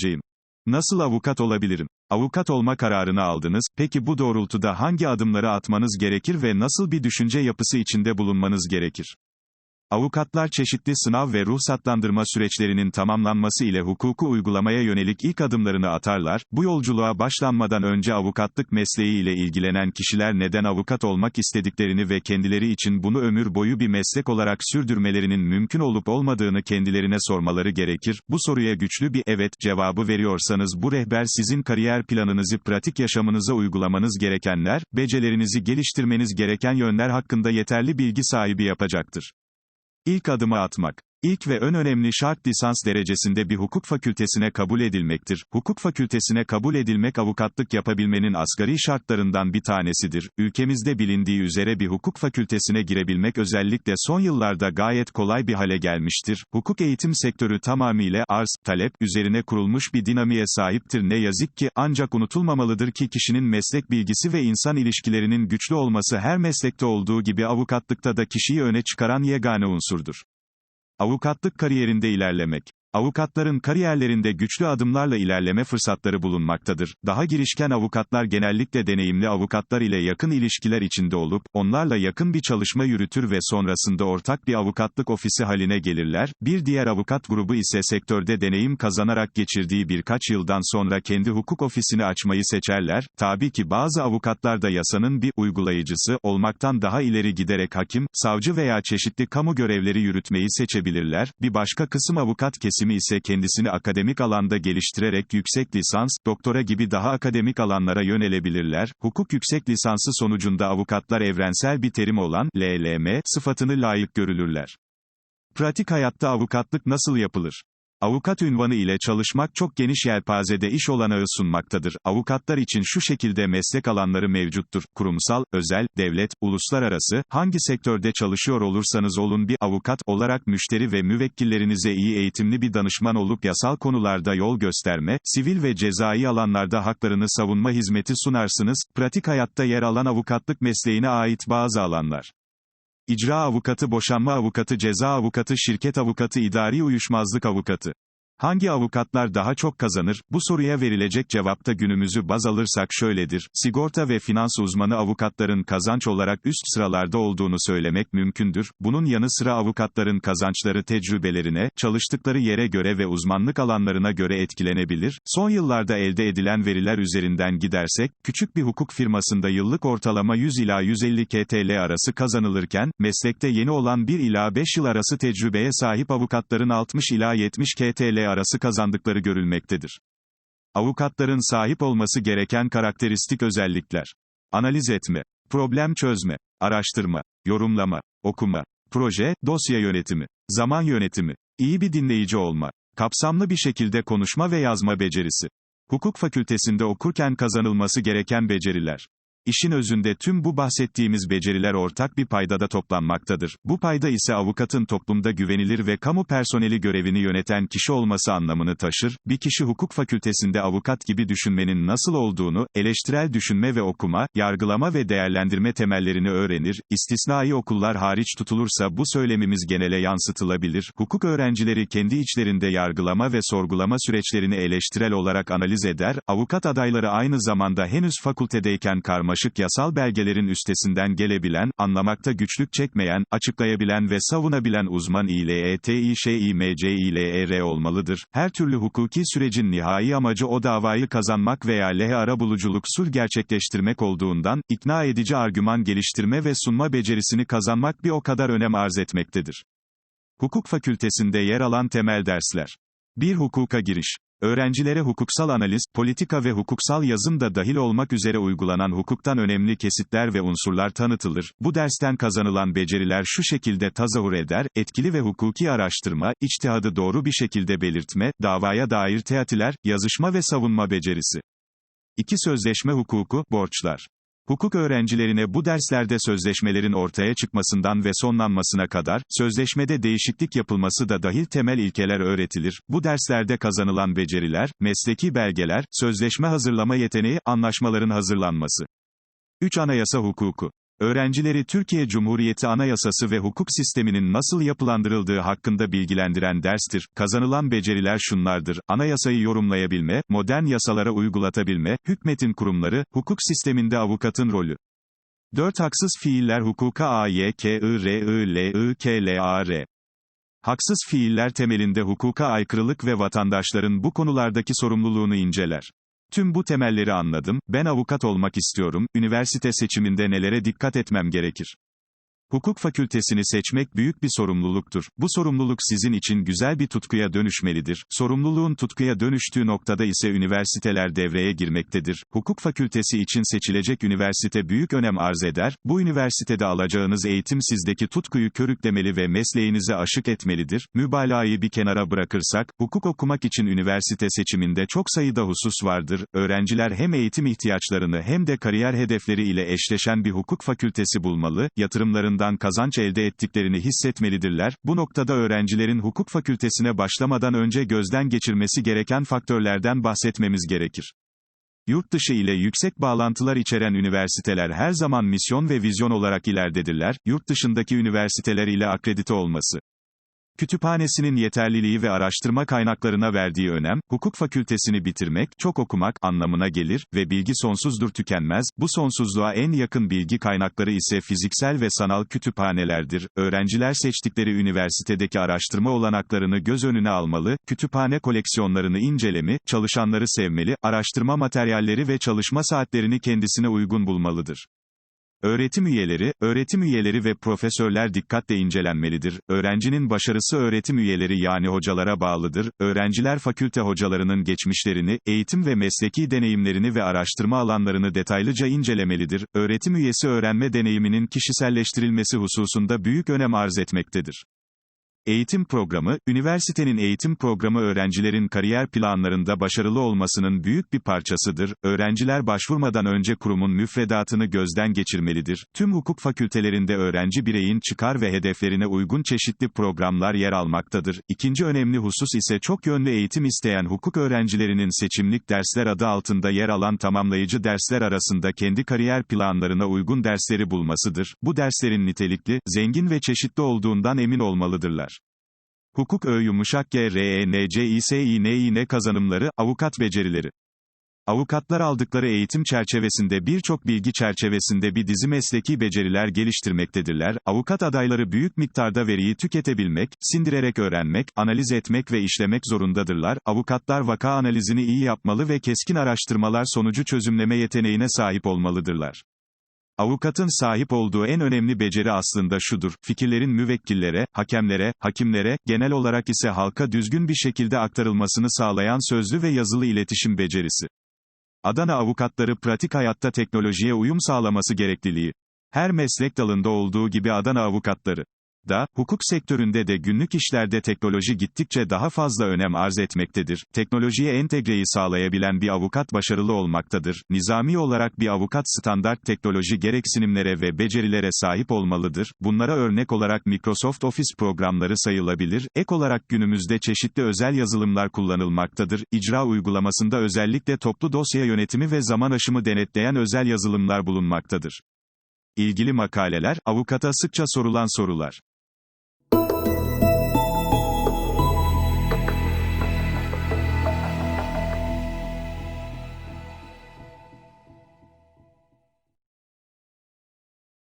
avukatcıyım. Nasıl avukat olabilirim? Avukat olma kararını aldınız, peki bu doğrultuda hangi adımları atmanız gerekir ve nasıl bir düşünce yapısı içinde bulunmanız gerekir? Avukatlar çeşitli sınav ve ruhsatlandırma süreçlerinin tamamlanması ile hukuku uygulamaya yönelik ilk adımlarını atarlar. Bu yolculuğa başlanmadan önce avukatlık mesleği ile ilgilenen kişiler neden avukat olmak istediklerini ve kendileri için bunu ömür boyu bir meslek olarak sürdürmelerinin mümkün olup olmadığını kendilerine sormaları gerekir. Bu soruya güçlü bir evet cevabı veriyorsanız bu rehber sizin kariyer planınızı pratik yaşamınıza uygulamanız gerekenler, becerilerinizi geliştirmeniz gereken yönler hakkında yeterli bilgi sahibi yapacaktır. İlk adımı atmak. İlk ve en önemli şart lisans derecesinde bir hukuk fakültesine kabul edilmektir. Hukuk fakültesine kabul edilmek avukatlık yapabilmenin asgari şartlarından bir tanesidir. Ülkemizde bilindiği üzere bir hukuk fakültesine girebilmek özellikle son yıllarda gayet kolay bir hale gelmiştir. Hukuk eğitim sektörü tamamıyla arz, talep üzerine kurulmuş bir dinamiğe sahiptir ne yazık ki ancak unutulmamalıdır ki kişinin meslek bilgisi ve insan ilişkilerinin güçlü olması her meslekte olduğu gibi avukatlıkta da kişiyi öne çıkaran yegane unsurdur. Avukatlık kariyerinde ilerlemek. Avukatların kariyerlerinde güçlü adımlarla ilerleme fırsatları bulunmaktadır. Daha girişken avukatlar genellikle deneyimli avukatlar ile yakın ilişkiler içinde olup, onlarla yakın bir çalışma yürütür ve sonrasında ortak bir avukatlık ofisi haline gelirler. Bir diğer avukat grubu ise sektörde deneyim kazanarak geçirdiği birkaç yıldan sonra kendi hukuk ofisini açmayı seçerler. Tabii ki bazı avukatlar da yasanın bir uygulayıcısı olmaktan daha ileri giderek hakim, savcı veya çeşitli kamu görevleri yürütmeyi seçebilirler. Bir başka kısım avukat kesimi ise kendisini akademik alanda geliştirerek yüksek lisans, doktora gibi daha akademik alanlara yönelebilirler. Hukuk yüksek lisansı sonucunda avukatlar evrensel bir terim olan LLM sıfatını layık görülürler. Pratik hayatta avukatlık nasıl yapılır? Avukat ünvanı ile çalışmak çok geniş yelpazede iş olanağı sunmaktadır. Avukatlar için şu şekilde meslek alanları mevcuttur. Kurumsal, özel, devlet, uluslararası, hangi sektörde çalışıyor olursanız olun bir avukat olarak müşteri ve müvekkillerinize iyi eğitimli bir danışman olup yasal konularda yol gösterme, sivil ve cezai alanlarda haklarını savunma hizmeti sunarsınız. Pratik hayatta yer alan avukatlık mesleğine ait bazı alanlar. İcra avukatı, boşanma avukatı, ceza avukatı, şirket avukatı, idari uyuşmazlık avukatı. Hangi avukatlar daha çok kazanır? Bu soruya verilecek cevapta günümüzü baz alırsak şöyledir. Sigorta ve finans uzmanı avukatların kazanç olarak üst sıralarda olduğunu söylemek mümkündür. Bunun yanı sıra avukatların kazançları tecrübelerine, çalıştıkları yere göre ve uzmanlık alanlarına göre etkilenebilir. Son yıllarda elde edilen veriler üzerinden gidersek, küçük bir hukuk firmasında yıllık ortalama 100 ila 150 KTL arası kazanılırken, meslekte yeni olan 1 ila 5 yıl arası tecrübeye sahip avukatların 60 ila 70 KTL arası kazandıkları görülmektedir. Avukatların sahip olması gereken karakteristik özellikler. Analiz etme, problem çözme, araştırma, yorumlama, okuma, proje, dosya yönetimi, zaman yönetimi, iyi bir dinleyici olma, kapsamlı bir şekilde konuşma ve yazma becerisi. Hukuk fakültesinde okurken kazanılması gereken beceriler. İşin özünde tüm bu bahsettiğimiz beceriler ortak bir paydada toplanmaktadır. Bu payda ise avukatın toplumda güvenilir ve kamu personeli görevini yöneten kişi olması anlamını taşır. Bir kişi hukuk fakültesinde avukat gibi düşünmenin nasıl olduğunu, eleştirel düşünme ve okuma, yargılama ve değerlendirme temellerini öğrenir. İstisnai okullar hariç tutulursa bu söylemimiz genele yansıtılabilir. Hukuk öğrencileri kendi içlerinde yargılama ve sorgulama süreçlerini eleştirel olarak analiz eder. Avukat adayları aynı zamanda henüz fakültedeyken karma karmaşık yasal belgelerin üstesinden gelebilen, anlamakta güçlük çekmeyen, açıklayabilen ve savunabilen uzman İLETİŞİMCİLER olmalıdır. Her türlü hukuki sürecin nihai amacı o davayı kazanmak veya lehe arabuluculuk sul gerçekleştirmek olduğundan, ikna edici argüman geliştirme ve sunma becerisini kazanmak bir o kadar önem arz etmektedir. Hukuk fakültesinde yer alan temel dersler. 1. Hukuka giriş. Öğrencilere hukuksal analiz, politika ve hukuksal yazım da dahil olmak üzere uygulanan hukuktan önemli kesitler ve unsurlar tanıtılır. Bu dersten kazanılan beceriler şu şekilde tazahür eder, etkili ve hukuki araştırma, içtihadı doğru bir şekilde belirtme, davaya dair teatiler, yazışma ve savunma becerisi. 2. Sözleşme hukuku, borçlar. Hukuk öğrencilerine bu derslerde sözleşmelerin ortaya çıkmasından ve sonlanmasına kadar, sözleşmede değişiklik yapılması da dahil temel ilkeler öğretilir. Bu derslerde kazanılan beceriler, mesleki belgeler, sözleşme hazırlama yeteneği, anlaşmaların hazırlanması. 3. Anayasa hukuku. Öğrencileri Türkiye Cumhuriyeti Anayasası ve hukuk sisteminin nasıl yapılandırıldığı hakkında bilgilendiren derstir. Kazanılan beceriler şunlardır. Anayasayı yorumlayabilme, modern yasalara uygulatabilme, hükmetin kurumları, hukuk sisteminde avukatın rolü. 4. Haksız fiiller hukuka A, Y, K, I, R, I, L, I, K, L, A, R. Haksız fiiller temelinde hukuka aykırılık ve vatandaşların bu konulardaki sorumluluğunu inceler. Tüm bu temelleri anladım, ben avukat olmak istiyorum, üniversite seçiminde nelere dikkat etmem gerekir? Hukuk fakültesini seçmek büyük bir sorumluluktur. Bu sorumluluk sizin için güzel bir tutkuya dönüşmelidir. Sorumluluğun tutkuya dönüştüğü noktada ise üniversiteler devreye girmektedir. Hukuk fakültesi için seçilecek üniversite büyük önem arz eder. Bu üniversitede alacağınız eğitim sizdeki tutkuyu körüklemeli ve mesleğinize aşık etmelidir. Mübalağayı bir kenara bırakırsak, hukuk okumak için üniversite seçiminde çok sayıda husus vardır. Öğrenciler hem eğitim ihtiyaçlarını hem de kariyer hedefleri ile eşleşen bir hukuk fakültesi bulmalı, yatırımların kazanç elde ettiklerini hissetmelidirler. Bu noktada öğrencilerin hukuk fakültesine başlamadan önce gözden geçirmesi gereken faktörlerden bahsetmemiz gerekir. Yurt dışı ile yüksek bağlantılar içeren üniversiteler her zaman misyon ve vizyon olarak ileridedirler. Yurt dışındaki üniversiteler ile akredite olması Kütüphanesinin yeterliliği ve araştırma kaynaklarına verdiği önem, hukuk fakültesini bitirmek, çok okumak anlamına gelir ve bilgi sonsuzdur tükenmez. Bu sonsuzluğa en yakın bilgi kaynakları ise fiziksel ve sanal kütüphanelerdir. Öğrenciler seçtikleri üniversitedeki araştırma olanaklarını göz önüne almalı, kütüphane koleksiyonlarını incelemi, çalışanları sevmeli, araştırma materyalleri ve çalışma saatlerini kendisine uygun bulmalıdır. Öğretim üyeleri, öğretim üyeleri ve profesörler dikkatle incelenmelidir. Öğrencinin başarısı öğretim üyeleri yani hocalara bağlıdır. Öğrenciler fakülte hocalarının geçmişlerini, eğitim ve mesleki deneyimlerini ve araştırma alanlarını detaylıca incelemelidir. Öğretim üyesi öğrenme deneyiminin kişiselleştirilmesi hususunda büyük önem arz etmektedir. Eğitim programı, üniversitenin eğitim programı öğrencilerin kariyer planlarında başarılı olmasının büyük bir parçasıdır. Öğrenciler başvurmadan önce kurumun müfredatını gözden geçirmelidir. Tüm hukuk fakültelerinde öğrenci bireyin çıkar ve hedeflerine uygun çeşitli programlar yer almaktadır. İkinci önemli husus ise çok yönlü eğitim isteyen hukuk öğrencilerinin seçimlik dersler adı altında yer alan tamamlayıcı dersler arasında kendi kariyer planlarına uygun dersleri bulmasıdır. Bu derslerin nitelikli, zengin ve çeşitli olduğundan emin olmalıdırlar. Hukuk Ö yumuşak G R E N C I S I N I N kazanımları, avukat becerileri. Avukatlar aldıkları eğitim çerçevesinde birçok bilgi çerçevesinde bir dizi mesleki beceriler geliştirmektedirler. Avukat adayları büyük miktarda veriyi tüketebilmek, sindirerek öğrenmek, analiz etmek ve işlemek zorundadırlar. Avukatlar vaka analizini iyi yapmalı ve keskin araştırmalar sonucu çözümleme yeteneğine sahip olmalıdırlar. Avukatın sahip olduğu en önemli beceri aslında şudur, fikirlerin müvekkillere, hakemlere, hakimlere, genel olarak ise halka düzgün bir şekilde aktarılmasını sağlayan sözlü ve yazılı iletişim becerisi. Adana avukatları pratik hayatta teknolojiye uyum sağlaması gerekliliği. Her meslek dalında olduğu gibi Adana avukatları da, hukuk sektöründe de günlük işlerde teknoloji gittikçe daha fazla önem arz etmektedir. Teknolojiye entegreyi sağlayabilen bir avukat başarılı olmaktadır. Nizami olarak bir avukat standart teknoloji gereksinimlere ve becerilere sahip olmalıdır. Bunlara örnek olarak Microsoft Office programları sayılabilir. Ek olarak günümüzde çeşitli özel yazılımlar kullanılmaktadır. İcra uygulamasında özellikle toplu dosya yönetimi ve zaman aşımı denetleyen özel yazılımlar bulunmaktadır. İlgili makaleler, avukata sıkça sorulan sorular.